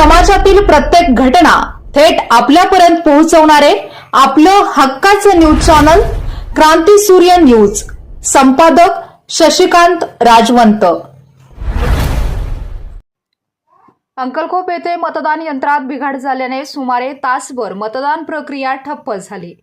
समाजातील प्रत्येक घटना थेट आपल्यापर्यंत पोहोचवणारे आपलं हक्काचं न्यूज चॅनल क्रांती सूर्य न्यूज. संपादक शशिकांत राजवंत. अंकलखोप येथे मतदान यंत्रात बिघाड झाल्याने सुमारे तासभर मतदान प्रक्रिया ठप्प झाली.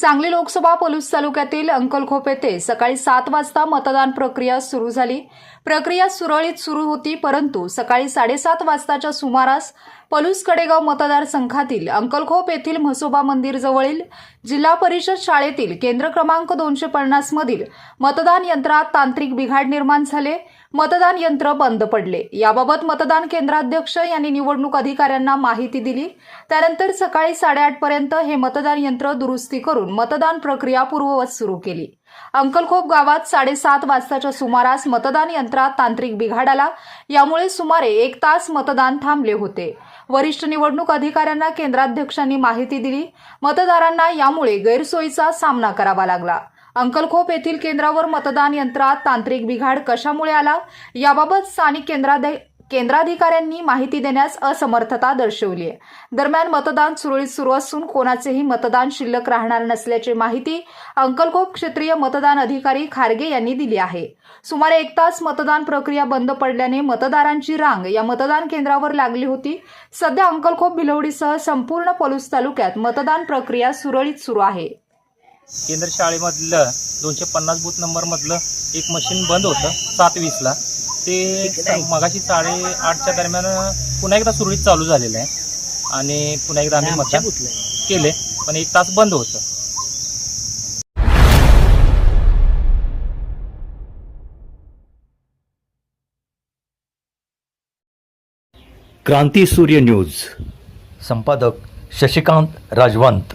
सांगली लोकसभा पलूस तालुक्यातील अंकलखोप येथे सकाळी सात वाजता मतदान प्रक्रिया सुरू झाली. प्रक्रिया सुरळीत सुरू होती परंतु सकाळी साडेसात वाजताच्या सुमारास पलूस कडेगाव मतदारसंघातील अंकलखोप येथील म्हसोबा मंदिर जवळील जिल्हा परिषद शाळेतील केंद्र क्रमांक दोनशे पन्नास मधील मतदान यंत्रात तांत्रिक बिघाड निर्माण झाले. मतदान यंत्र बंद पडले. याबाबत मतदान केंद्राध्यक्ष यांनी निवडणूक अधिकाऱ्यांना माहिती दिली. त्यानंतर सकाळी साडेआठपर्यंत हे मतदान यंत्र दुरुस्ती करून मतदान प्रक्रिया पूर्ववत सुरू केली. अंकलखोप गावात साडेसात वाजताच्या सुमारास मतदान यंत्रात तांत्रिक बिघाड आला. यामुळे सुमारे एक तास मतदान थांबले होते. वरिष्ठ निवडणूक अधिकाऱ्यांना केंद्राध्यक्षांनी माहिती दिली. मतदारांना यामुळे गैरसोयीचा सामना करावा लागला. अंकलखोप येथील केंद्रावर मतदान यंत्रात तांत्रिक बिघाड कशामुळे आला? याबाबत स्थानिक केंद्राध केंद्राधिकाऱ्यांनी माहिती देण्यास असमर्थता दर्शवली आहे. दरम्यान मतदान सुरळीत सुरू असून कोणाचेही मतदान शिल्लक राहणार नसल्याची माहिती अंकलखोप क्षेत्रीय मतदान अधिकारी खारगे यांनी दिली आहे. सुमारे एक तास मतदान प्रक्रिया बंद पडल्याने मतदारांची रांग या मतदान केंद्रावर लागली होती. सध्या अंकलखोप भिलवडीसह संपूर्ण पलूस तालुक्यात मतदान प्रक्रिया सुरळीत सुरू आहे. केंद्र शाळेमधलं दोनशे पन्नास बूथ नंबरमधलं एक मशीन बंद होतं सात वीसला. ते मगाशी साडेआठच्या दरम्यान पुन्हा एकदा सुरळीत चालू झालेलं आहे. आणि पुन्हा एकदा आम्ही मतदान केले पण एक तास बंद होतं. क्रांती सूर्य न्यूज. संपादक शशिकांत राजवंत.